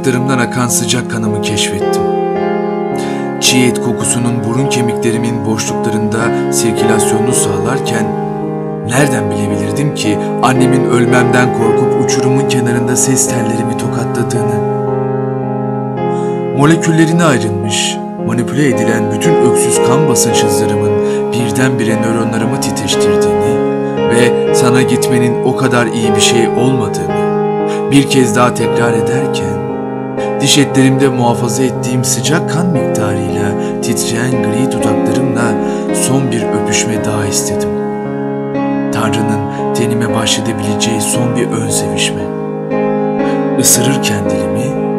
dudaklarımdan akan sıcak kanımı keşfettim. Çiğ et kokusunun burun kemiklerimin boşluklarında sirkülasyonunu sağlarken nereden bilebilirdim ki annemin ölmemden korkup uçurumun kenarında ses tellerimi tokatladığını. Moleküllerine ayrılmış, manipüle edilen bütün öksüz kan basınç hızlarımın birdenbire nöronlarımı titreştirdiğini ve sana gitmenin o kadar iyi bir şey olmadığını bir kez daha tekrar ederken diş etlerimde muhafaza ettiğim sıcak kan miktarıyla titreyen gri dudaklarımla son bir öpüşme daha istedim. Tanrı'nın tenime başlayabileceği son bir ön sevişme. Isırırken dilimi,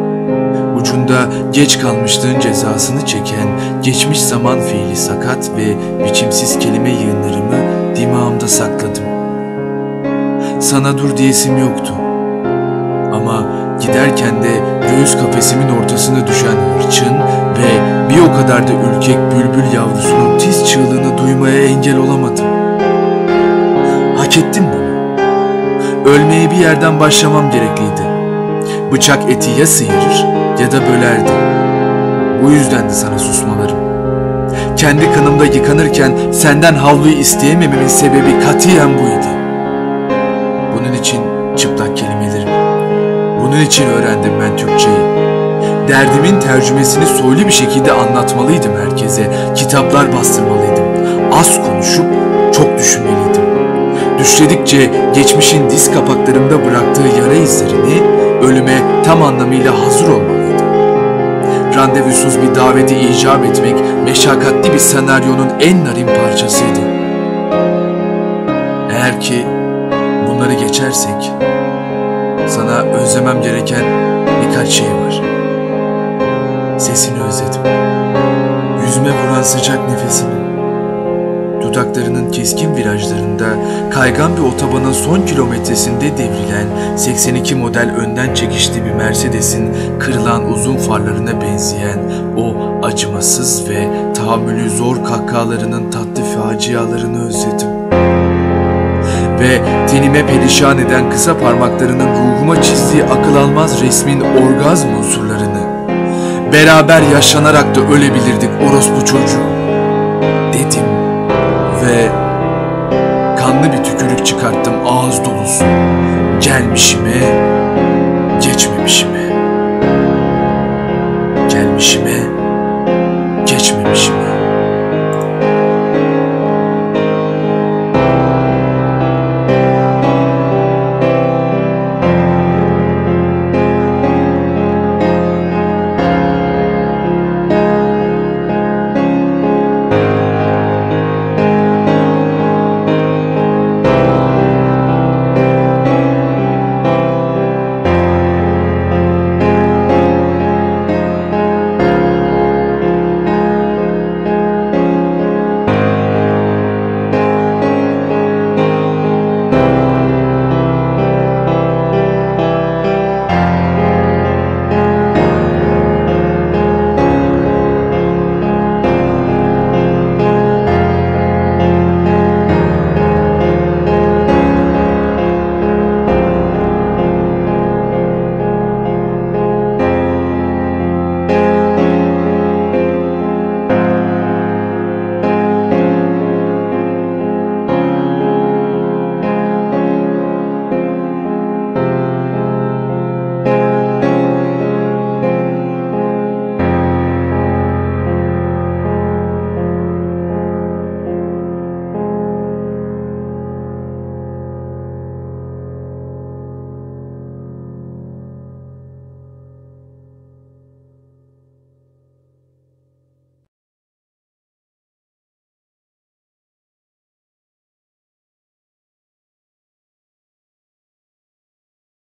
ucunda geç kalmışlığın cezasını çeken geçmiş zaman fiili sakat ve biçimsiz kelime yığınlarımı dimağımda sakladım. Sana dur diyesim yoktu. Ama giderken de göğüs kafesimin ortasına düşen hırçın ve bir o kadar da ürkek bülbül yavrusunun tiz çığlığını duymaya engel olamadım. Hak ettim bunu. Ölmeye bir yerden başlamam gerekliydi. Bıçak eti ya sıyırır ya da bölerdi. Bu yüzden de sana susmalarım. Kendi kanımda yıkanırken senden havluyu isteyemememin sebebi katiyen buydu. Bunun için çıplak kelimelerim. Bunun için öğrendim ben Türkçeyi. Derdimin tercümesini soylu bir şekilde anlatmalıydım herkese. Kitaplar bastırmalıydım. Az konuşup çok düşünmeliydim. Düşledikçe geçmişin diz kapaklarımda bıraktığı yara izlerini ölüme tam anlamıyla hazır olmalıydım. Randevusuz bir daveti icap etmek meşakkatli bir senaryonun en narin parçasıydı. Eğer ki bunları geçersek sana özlemem gereken birkaç şey var. Sesini özledim. Yüzüme vuran sıcak nefesini. Dudaklarının keskin virajlarında kaygan bir otobanın son kilometresinde devrilen 82 model önden çekişli bir Mercedes'in kırılan uzun farlarına benzeyen o acımasız ve tahammülü zor kahkahalarının tatlı facialarını özledim ve tenime perişan eden kısa parmaklarının ruhuma çizdiği akıl almaz resmin orgazm unsurlarını. Beraber yaşlanarak da ölebilirdik orospu çocuğu. Dedim ve kanlı bir tükürük çıkarttım ağız dolusu. Gelmişime, geçmemişime. Gelmişime, geçmemişime.